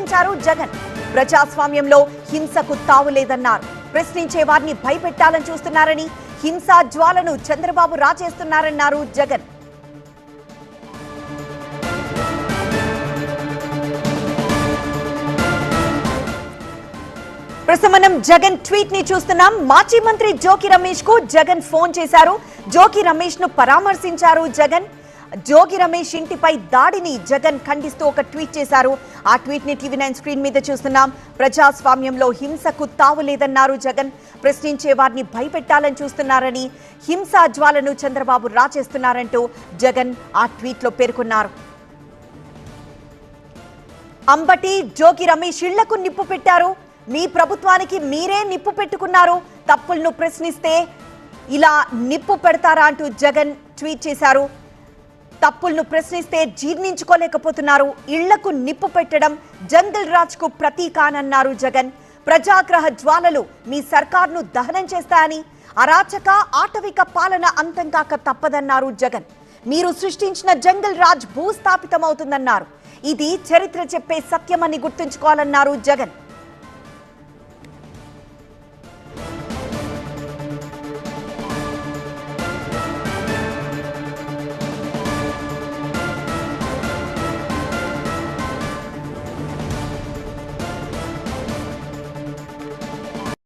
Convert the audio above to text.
ప్రశ్నించారు జగన్. ప్రజాస్వామ్యంలో హింసకు తావు లేదన్నారు. ప్రశ్నించే వారిని భయపెట్టాలని చూస్తున్నారని హింసా జ్వాలను చంద్రబాబు రాచేస్తున్నారన్నారు జగన్. ప్రస్తుతం మనం జగన్ ట్వీట్ని చూస్తున్నాం. మాజీ మంత్రి జోకి రమేష్కు జగన్ ఫోన్ చేశారు. జోకి రమేష్ను పరామర్శించారు జగన్. జోగి రమేష్ ఇంటిపై దాడిని జగన్ ఖండిస్తూ ఒక ట్వీట్ చేశారు. ఆ ట్వీట్ని టీవీ నైన్ స్క్రీన్ మీద చూస్తున్నాం. ప్రజాస్వామ్యంలో హింసకు తావు లేదన్నారు జగన్. ప్రశ్నించే వారిని భయపెట్టాలని చూస్తున్నారని హింసా జ్వాలను చంద్రబాబు రాచేస్తున్నారంటూ జగన్ ఆ ట్వీట్లో పేర్కొన్నారు. అంబటి జోగి రమేష్ ఇళ్ళకు నిప్పు పెట్టారు. మీ ప్రభుత్వానికి మీరే నిప్పు పెట్టుకున్నారు. తప్పులను ప్రశ్నిస్తే ఇలా నిప్పు పెడతారా అంటూ జగన్ ట్వీట్ చేశారు. తప్పులను ప్రశ్నిస్తే జీర్ణించుకోలేకపోతున్నారు. ఇళ్ళకు నిప్పు పెట్టడం జంగల్ రాజ్కు ప్రతీకానన్నారు జగన్. ప్రజాగ్రహ జ్వాలలు మీ సర్కార్ను దహనం చేస్తాయని అరాచక ఆటవిక పాలన అంతం కాక తప్పదన్నారు జగన్. మీరు సృష్టించిన జంగల్ రాజ్ భూస్థాపితమవుతుందన్నారు. ఇది చరిత్ర చెప్పే సత్యమని గుర్తుంచుకోవాలన్నారు జగన్.